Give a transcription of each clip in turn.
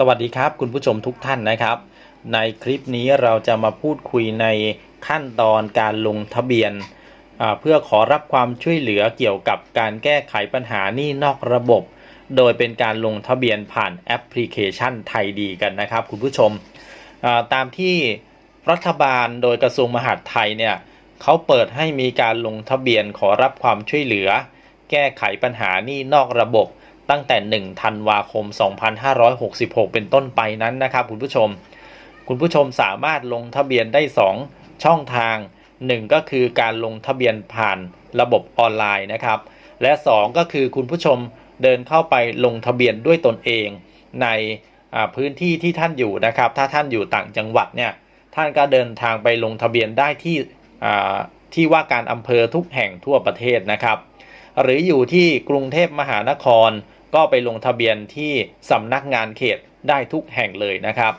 สวัสดีครับคุณผู้ชมทุกท่านนะครับ ในคลิปนี้เราจะมาพูดคุยในขั้นตอนการลงทะเบียน เพื่อขอรับความช่วยเหลือเกี่ยวกับการแก้ไขปัญหาหนี้นอกระบบ โดยเป็นการลงทะเบียนผ่านแอปพลิเคชันไทยดีกันนะครับ คุณผู้ชมตามที่รัฐบาลโดยกระทรวงมหาดไทยเนี่ยเขาเปิดให้มีการลงทะเบียนขอรับความช่วยเหลือ แก้ไขปัญหาหนี้นอกระบบ ตั้งแต่1ธันวาคม 2566 เป็นต้นไปนั้นนะครับ คุณผู้ชม คุณผู้ชมสามารถลงทะเบียนได้ 2 ช่องทาง 1 ก็คือการลงทะเบียนผ่านระบบออนไลน์นะครับ และ 2 ก็คือคุณผู้ชมเดินเข้าไปลงทะเบียนด้วยตนเองในพื้นที่ที่ท่านอยู่นะครับ ถ้าท่านอยู่ต่างจังหวัดเนี่ยท่านก็เดินทางไปลงทะเบียนได้ที่ที่ว่าการอำเภอทุกแห่งทั่วประเทศนะครับ หรืออยู่ที่กรุงเทพมหานคร ก็ไปลงทะเบียนที่สำนักงานเขตได้ทุกแห่งเลยนะครับ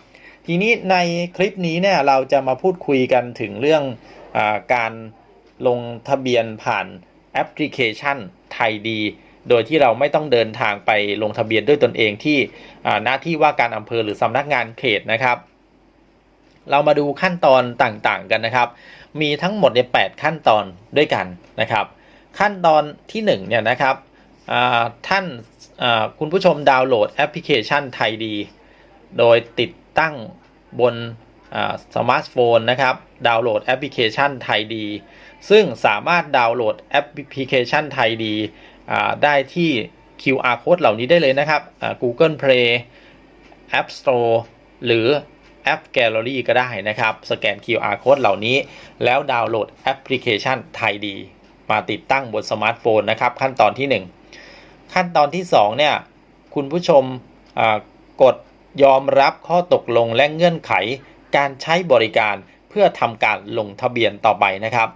ทีนี้ในคลิปนี้เนี่ยเราจะมาพูดคุยกันถึงเรื่องอการลงทะเบียนผ่านแอปพลิเคชันไทยดี โดยที่เราไม่ต้องเดินทางไปลงทะเบียนด้วยตนเองที่หน้าที่ว่าการอำเภอหรือสำนักงานเขตนะครับเรามาดูขั้นตอนต่างๆกันนะครับ มีทั้งหมดใน8ขั้นตอนด้วยกันนะครับ ขั้นตอนที่1เนี่ยนะครับ ท่านคุณผู้ชมดาวน์โหลดแอปพลิเคชันไทยดี โดยติดตั้งบนสมาร์ทโฟนนะครับ ดาวน์โหลดแอปพลิเคชันไทยดี ซึ่งสามารถดาวน์โหลดแอปพลิเคชันไทยดีได้ที่ QR code เหล่านี้ได้เลยนะครับ Google Play App Store หรือแอป Gallery ก็ได้นะครับ สแกน QR code เหล่านี้ แล้วดาวน์โหลดแอปพลิเคชันไทยดี มาติดตั้งบนสมาร์ทโฟนนะครับ ขั้นตอนที่ 1 ขั้นตอนที่ 2 เนี่ย คุณผู้ชมกดยอมรับข้อตกลงและเงื่อนไข การใช้บริการเพื่อทำการลงทะเบียนต่อไปนะครับ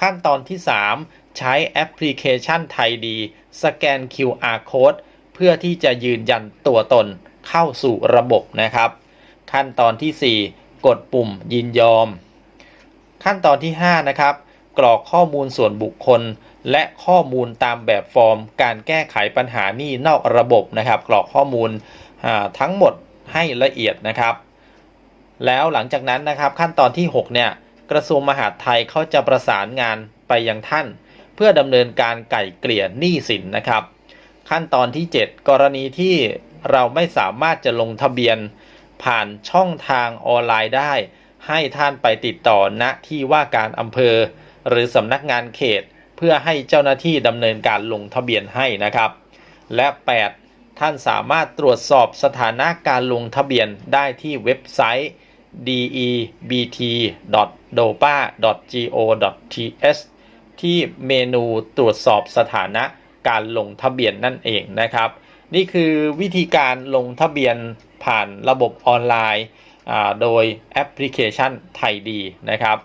ขั้นตอนที่ 3 ใช้แอปพลิเคชันไทยดี สแกน QR code เพื่อที่จะยืนยันตัวตนเข้าสู่ระบบนะครับ ขั้นตอนทีสี่4 กดปุ่มยินยอม ขั้นตอนที่ 5 นะครับ กรอกข้อมูลส่วนบุคคล และข้อมูลตามแบบฟอร์ม การแก้ไขปัญหาหนี้นอกระบบนะครับ กรอกข้อมูลทั้งหมดให้ละเอียดนะครับ แล้วหลังจากนั้นนะครับขั้นตอนที่ 6 เนี่ยกระทรวงมหาดไทยเขาจะประสานงานไปยังท่าน เพื่อดำเนินการไก่เกลี่ยหนี้สินนะครับ ขั้นตอนที่ 7 กรณีที่เราไม่สามารถจะลงทะเบียนผ่านช่องทางออนไลน์ได้ ให้ท่านไปติดต่อณที่ว่าการอำเภอ หรือสำนักงานเขต เพื่อให้เจ้าหน้าที่ดำเนินการลงทะเบียนให้นะครับ และ 8 ท่านสามารถตรวจสอบสถานะการลงทะเบียนได้ที่เว็บไซต์ debt.dopa.go.th ที่เมนูตรวจสอบสถานะการลงทะเบียนนั่นเองนะครับ นี่คือวิธีการลงทะเบียนผ่านระบบออนไลน์โดยแอปพลิเคชันไทยดีนะครับ